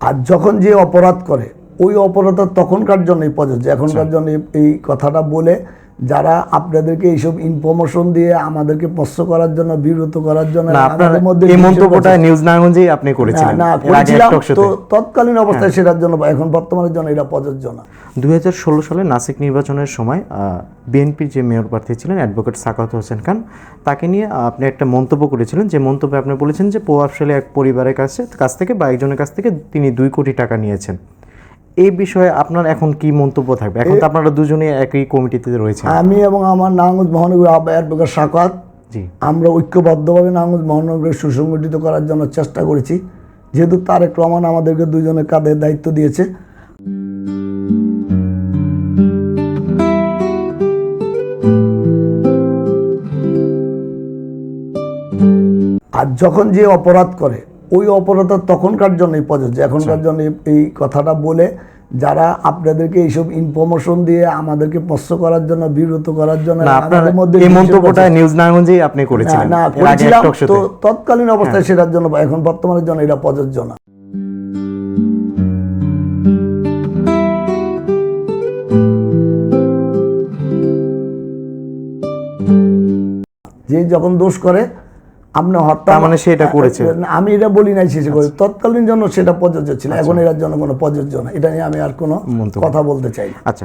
আর যখন যে অপরাধ করে ওই অপরাধ তখনকার জন্যই প্রযোজ্য। এখনকার জন্য এই- কথাটা বলে যারা আপনাদেরকে এইসব ইনফরমেশন দিয়ে আমাদেরকে প্রশ্ন করার জন্য বিরত করার জন্য আমাদের মধ্যে এই মন্তব্যটা নিউজ আপনি করেছিলেন। না করেছিলাম। তো তৎকালীন অবস্থায় সেটার জন্য এখন বর্তমানের জন্য এটা প্রযোজ্য না। দুই হাজার ষোলো সালে নাসিক নির্বাচনের সময় বিএনপির যে মেয়র প্রার্থী ছিলেন অ্যাডভোকেট সাকাত হোসেন খান তাকে নিয়ে আপনি একটা মন্তব্য করেছিলেন যে মন্তব্যে আপনি বলেছেন যে প্রভাবশালী এক পরিবারের কাছে কাছ থেকে বা একজনের কাছ থেকে তিনি দুই কোটি টাকা নিয়েছেন। এই বিষয়ে আপনার এখন কি মন্তব্য থাকবে? এখন তো আপনারা দুজনে একই কমিটিতে রয়েছে আমি এবং আমার নারায়ণগঞ্জ মহানগর অ্যাডভোকেট সাকাত জি। আমরা ঐক্যবদ্ধভাবে নারায়ণগঞ্জ মহানগরকে সুসংগঠিত করার জন্য চেষ্টা করেছি। যেহেতু তারেক রহমান আমাদেরকে দুজনের কাঁধে দায়িত্ব দিয়েছে। আর যখন যে অপরাধ করে ওই অপরাধ তখনকার জন্যই প্রযোজ্য। এখনকার জন্য এই- কথাটা বলে যারা আপনাদেরকে এইসব ইনফরমেশন দিয়ে আমাদেরকে প্রশ্ন করার জন্য বিরত করার জন্য আমাদের মধ্যে এই মন্তব্যটা নিউজ নারায়ণগঞ্জেই আপনি করেছিলেন। না করেছিলাম। তো তৎকালীন অবস্থায় সেটার জন্য এখন বর্তমানের জন্য এটা প্রযোজ্য না। যে যখন দোষ করে আপনি হত্যা মানে সেটা করেছে। আমি এটা বলি নাই শেষে করে তৎকালীন জন্য সেটা প্রযোজ্য ছিল এখন এর জন্য কোনো প্রযোজ্য না। এটা নিয়ে আমি আর কোনো কথা বলতে চাই না। আচ্ছা।